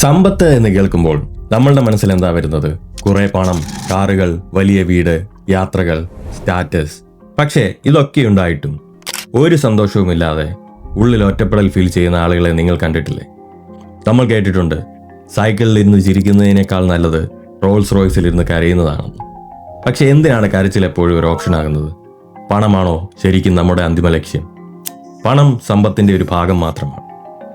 സമ്പത്ത് എന്ന് കേൾക്കുമ്പോൾ നമ്മളുടെ മനസ്സിൽ എന്താ വരുന്നത്? കുറെ പണം കാറുകൾ വലിയ വീട് യാത്രകൾ സ്റ്റാറ്റസ്. പക്ഷേ ഇതൊക്കെ ഉണ്ടായിട്ടും ഒരു സന്തോഷവുമില്ലാതെ ഉള്ളിൽ ഒറ്റപ്പെടൽ ഫീൽ ചെയ്യുന്ന ആളുകളെ നിങ്ങൾ കണ്ടിട്ടില്ലേ? നമ്മൾ കേട്ടിട്ടുണ്ട് സൈക്കിളിൽ ഇരുന്ന് ചിരിക്കുന്നതിനേക്കാൾ നല്ലത് റോൾസ് റോയ്സിൽ ഇരുന്ന് കരയുന്നതാണെന്ന്. പക്ഷെ എന്തിനാണ് കരച്ചിൽ എപ്പോഴും ഒരു ഓപ്ഷൻ ആകുന്നത്? പണമാണോ ശരിക്കും നമ്മുടെ അന്തിമ ലക്ഷ്യം? പണം സമ്പത്തിന്റെ ഒരു ഭാഗം മാത്രമാണ്.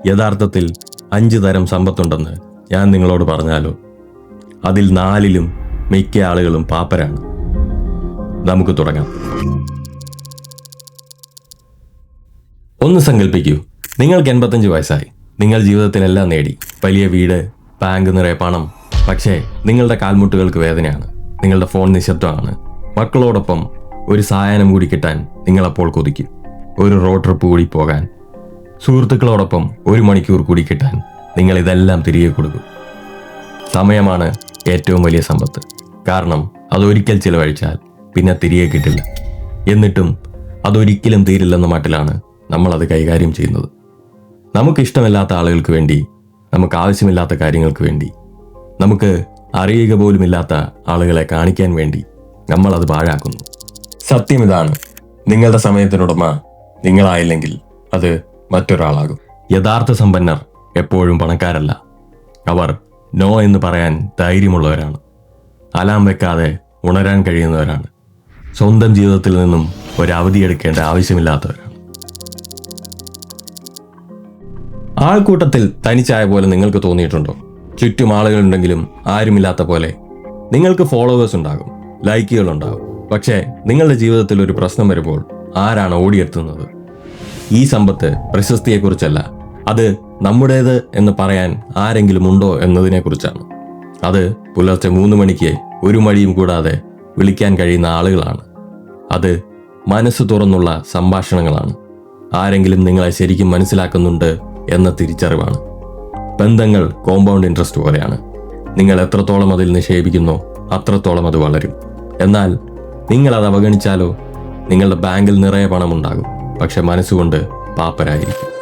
യഥാർത്ഥത്തിൽ അഞ്ച് തരം സമ്പത്തുണ്ടെന്ന് ഞാൻ നിങ്ങളോട് പറഞ്ഞാലോ? അതിൽ നാലിലും മിക്ക ആളുകളും പാപ്പരാണ്. നമുക്ക് തുടങ്ങാം. ഒന്ന് സങ്കല്പിക്കൂ നിങ്ങൾക്ക് എൺപത്തഞ്ച് വയസ്സായി. നിങ്ങൾ ജീവിതത്തിലെല്ലാം നേടി. വലിയ വീട് ബാങ്ക് നിറയെ പണം. പക്ഷേ നിങ്ങളുടെ കാൽമുട്ടുകൾക്ക് വേദനയാണ്. നിങ്ങളുടെ ഫോൺ നിശബ്ദമാണ്. മക്കളോടൊപ്പം ഒരു സായാഹ്നം കൂടി കിട്ടാൻ നിങ്ങളപ്പോൾ കൊതിക്കും. ഒരു റോഡ് ട്രിപ്പ് കൂടി പോകാൻ സുഹൃത്തുക്കളോടൊപ്പം ഒരു മണിക്കൂർ കൂടി കിട്ടാൻ നിങ്ങൾ ഇതെല്ലാം തിരികെ കൊടുക്കും. സമയമാണ് ഏറ്റവും വലിയ സമ്പത്ത്. കാരണം അതൊരിക്കൽ ചിലവഴിച്ചാൽ പിന്നെ തിരികെ കിട്ടില്ല. എന്നിട്ടും അതൊരിക്കലും തീരില്ലെന്ന മട്ടിലാണ് നമ്മൾ അത് കൈകാര്യം ചെയ്യുന്നത്. നമുക്കിഷ്ടമില്ലാത്ത ആളുകൾക്ക് വേണ്ടി നമുക്ക് ആവശ്യമില്ലാത്ത കാര്യങ്ങൾക്ക് വേണ്ടി നമുക്ക് അറിയുക പോലുമില്ലാത്ത ആളുകളെ കാണിക്കാൻ വേണ്ടി നമ്മൾ അത് പാഴാക്കുന്നു. സത്യം ഇതാണ്. നിങ്ങളുടെ സമയത്തിനുടമ നിങ്ങളായില്ലെങ്കിൽ അത് മറ്റൊരാളാകും. യഥാർത്ഥ സമ്പന്നർ എപ്പോഴും പണക്കാരല്ല. അവർ നോ എന്ന് പറയാൻ ധൈര്യമുള്ളവരാണ്. അലാം വെക്കാതെ ഉണരാൻ കഴിയുന്നവരാണ്. സ്വന്തം ജീവിതത്തിൽ നിന്നും ഒരു അവധി എടുക്കേണ്ട ആവശ്യമില്ലാത്തവരാണ്. ആൾക്കൂട്ടത്തിൽ തനിച്ചായ പോലെ നിങ്ങൾക്ക് തോന്നിയിട്ടുണ്ടോ? ചുറ്റും ആളുകളുണ്ടെങ്കിലും ആരുമില്ലാത്ത പോലെ നിങ്ങൾക്ക് ഫോളോവേഴ്സ് ഉണ്ടാകും ലൈക്കുകൾ ഉണ്ടാകും. പക്ഷേ നിങ്ങളുടെ ജീവിതത്തിൽ ഒരു പ്രശ്നം വരുമ്പോൾ ആരാണ് ഓടിയെത്തുന്നത്? ഈ സമ്പത്ത് പ്രശസ്തിയെക്കുറിച്ചല്ല. അത് നമ്മുടേത് എന്ന് പറയാൻ ആരെങ്കിലും ഉണ്ടോ എന്നതിനെക്കുറിച്ചാണ്. അത് പുലർച്ചെ മൂന്ന് മണിക്ക് ഒരു മടിയും കൂടാതെ വിളിക്കാൻ കഴിയുന്ന ആളുകളാണ്. അത് മനസ്സ് തുറന്നുള്ള സംഭാഷണങ്ങളാണ്. ആരെങ്കിലും നിങ്ങളെ ശരിക്കും മനസ്സിലാക്കുന്നുണ്ട് എന്ന തിരിച്ചറിവാണ്. ബന്ധങ്ങൾ കോമ്പൗണ്ട് ഇൻട്രസ്റ്റ് പോലെയാണ്. നിങ്ങൾ എത്രത്തോളം അതിൽ നിക്ഷേപിക്കുന്നു അത്രത്തോളം അത് വളരും. എന്നാൽ നിങ്ങൾ അത് അവഗണിച്ചാലോ? നിങ്ങളുടെ ബാങ്കിൽ നിറയെ പണമുണ്ടാകും. പക്ഷെ മനസ്സുകൊണ്ട് പാപ്പരായിരിക്കും.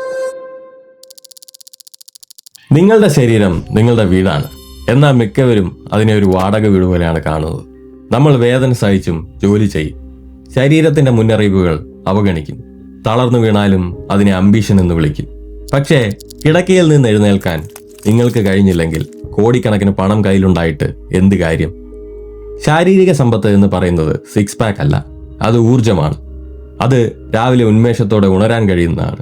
നിങ്ങളുടെ ശരീരം നിങ്ങളുടെ വീടാണ്. എന്നാൽ മിക്കവരും അതിനെ ഒരു വാടക വീട് പോലെയാണ് കാണുന്നത്. നമ്മൾ വേദന സഹിച്ചും ജോലി ചെയ്യും. ശരീരത്തിന്റെ മുന്നറിയിപ്പുകൾ അവഗണിക്കും. തളർന്നു വീണാലും അതിനെ അംബീഷൻ എന്ന് വിളിക്കും. പക്ഷേ കിടക്കയിൽ നിന്ന് എഴുന്നേൽക്കാൻ നിങ്ങൾക്ക് കഴിഞ്ഞില്ലെങ്കിൽ കോടിക്കണക്കിന് പണം കയ്യിലുണ്ടായിട്ട് എന്ത് കാര്യം? ശാരീരിക സമ്പത്ത് എന്ന് പറയുന്നത് സിക്സ് പാക്ക് അല്ല. അത് ഊർജമാണ് അത് രാവിലെ ഉന്മേഷത്തോടെ ഉണരാൻ കഴിയുന്നതാണ്.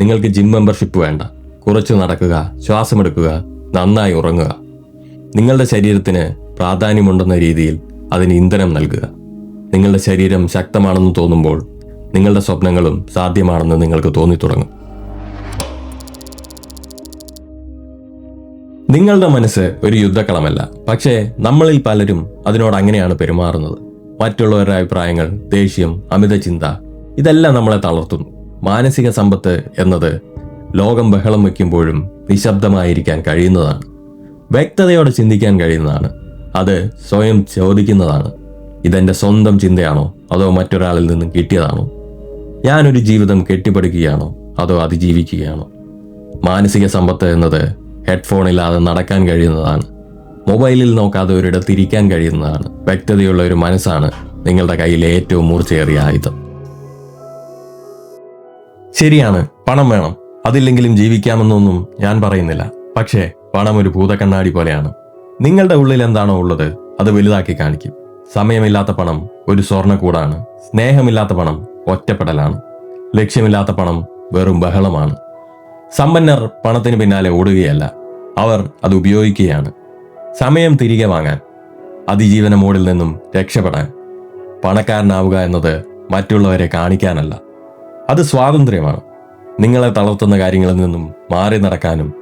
നിങ്ങൾക്ക് ജിം മെമ്പർഷിപ്പ് വേണ്ട. കുറച്ച് നടക്കുക ശ്വാസമെടുക്കുക നന്നായി ഉറങ്ങുക. നിങ്ങളുടെ ശരീരത്തിന് പ്രാധാന്യമുണ്ടെന്ന രീതിയിൽ അതിന് ഇന്ധനം നൽകുക. നിങ്ങളുടെ ശരീരം ശക്തമാണെന്ന് തോന്നുമ്പോൾ നിങ്ങളുടെ സ്വപ്നങ്ങളും സാധ്യമാണെന്ന് നിങ്ങൾക്ക് തോന്നിത്തുടങ്ങും. നിങ്ങളുടെ മനസ്സ് ഒരു യുദ്ധക്കളമല്ല. പക്ഷേ നമ്മളിൽ പലരും അതിനോട് അങ്ങനെയാണ് പെരുമാറുന്നത്. മറ്റുള്ളവരുടെ അഭിപ്രായങ്ങൾ ദേഷ്യം അമിത ചിന്ത ഇതെല്ലാം നമ്മളെ തളർത്തുന്നു. മാനസിക സമ്പത്ത് എന്നത് ലോകം ബഹളം വയ്ക്കുമ്പോഴും നിശബ്ദമായിരിക്കാൻ കഴിയുന്നതാണ്. വ്യക്തതയോടെ ചിന്തിക്കാൻ കഴിയുന്നതാണ്. അത് സ്വയം ചോദിക്കുന്നതാണ്. ഇതെന്റെ സ്വന്തം ചിന്തയാണോ? അതോ മറ്റൊരാളിൽ നിന്നും കിട്ടിയതാണോ? ഞാനൊരു ജീവിതം കെട്ടിപ്പടുക്കുകയാണോ? അതോ അതിജീവിക്കുകയാണോ? മാനസിക സമ്പത്ത് എന്നത് ഹെഡ്ഫോണില്ലാതെ നടക്കാൻ കഴിയുന്നതാണ്. മൊബൈലിൽ നോക്കാതെ ഒരിടത്തിരിക്കാൻ കഴിയുന്നതാണ്. വ്യക്തതയുള്ള ഒരു മനസ്സാണ് നിങ്ങളുടെ കയ്യിൽ ഏറ്റവും മൂർച്ചയേറിയ ആയുധം. ശരിയാണ് പണം വേണം. അതില്ലെങ്കിലും ജീവിക്കാമെന്നൊന്നും ഞാൻ പറയുന്നില്ല. പക്ഷേ പണം ഒരു ഭൂതക്കണ്ണാടി പോലെയാണ്. നിങ്ങളുടെ ഉള്ളിൽ എന്താണോ ഉള്ളത് അത് വലുതാക്കി കാണിക്കും. സമയമില്ലാത്ത പണം ഒരു സ്വർണക്കൂടാണ്. സ്നേഹമില്ലാത്ത പണം ഒറ്റപ്പെടലാണ്. ലക്ഷ്യമില്ലാത്ത പണം വെറും ബഹളമാണ്. സമ്പന്നർ പണത്തിന് പിന്നാലെ ഓടുകയല്ല. അവർ അത് ഉപയോഗിക്കുകയാണ്. സമയം തിരികെ വാങ്ങാൻ അതിജീവന മോഡിൽ നിന്നും രക്ഷപ്പെടാൻ. പണക്കാരനാവുക എന്നത് മറ്റുള്ളവരെ കാണിക്കാനല്ല. അത് സ്വാതന്ത്ര്യമാണ്. നിങ്ങളെ തളർത്തുന്ന കാര്യങ്ങളിൽ നിന്നും മാറി നടക്കാനും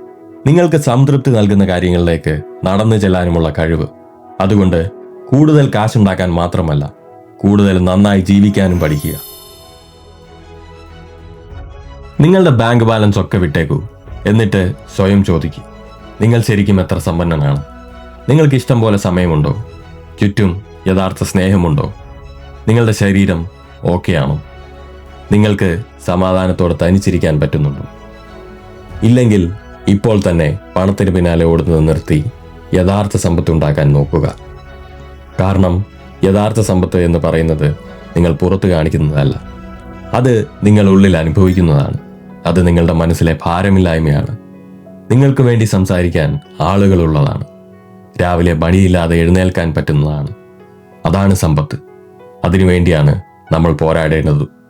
നിങ്ങൾക്ക് സംതൃപ്തി നൽകുന്ന കാര്യങ്ങളിലേക്ക് നടന്നു ചെല്ലാനുമുള്ള കഴിവ്. അതുകൊണ്ട് കൂടുതൽ കാശുണ്ടാക്കാൻ മാത്രമല്ല കൂടുതൽ നന്നായി ജീവിക്കാനും പഠിക്കുക. നിങ്ങളുടെ ബാങ്ക് ബാലൻസ് ഒക്കെ വിട്ടേക്കൂ. എന്നിട്ട് സ്വയം ചോദിക്കൂ. നിങ്ങൾ ശരിക്കും എത്ര സമ്പന്നനാണ്? നിങ്ങൾക്ക് ഇഷ്ടം പോലെ സമയമുണ്ടോ? ചുറ്റും യഥാർത്ഥ സ്നേഹമുണ്ടോ? നിങ്ങളുടെ ശരീരം ഓക്കെയാണോ? നിങ്ങൾക്ക് സമാധാനത്തോടെ തനിച്ചിരിക്കാൻ പറ്റുന്നുണ്ടോ ഇല്ലെങ്കിൽ ഇപ്പോൾ തന്നെ പണത്തിന് പിന്നാലെ ഓടുന്നത് നിർത്തി യഥാർത്ഥ സമ്പത്ത് ഉണ്ടാക്കാൻ നോക്കുക. കാരണം യഥാർത്ഥ സമ്പത്ത് എന്ന് പറയുന്നത് നിങ്ങൾ പുറത്ത് കാണിക്കുന്നതല്ല. അത് നിങ്ങൾ ഉള്ളിൽ അനുഭവിക്കുന്നതാണ്. അത് നിങ്ങളുടെ മനസ്സിലെ ഭാരമില്ലായ്മയാണ്. നിങ്ങൾക്ക് വേണ്ടി സംസാരിക്കാൻ ആളുകളുള്ളതാണ്. രാവിലെ പണിയില്ലാതെ എഴുന്നേൽക്കാൻ പറ്റുന്നതാണ്. അതാണ് സമ്പത്ത്. അതിനുവേണ്ടിയാണ് നമ്മൾ പോരാടേണ്ടത്.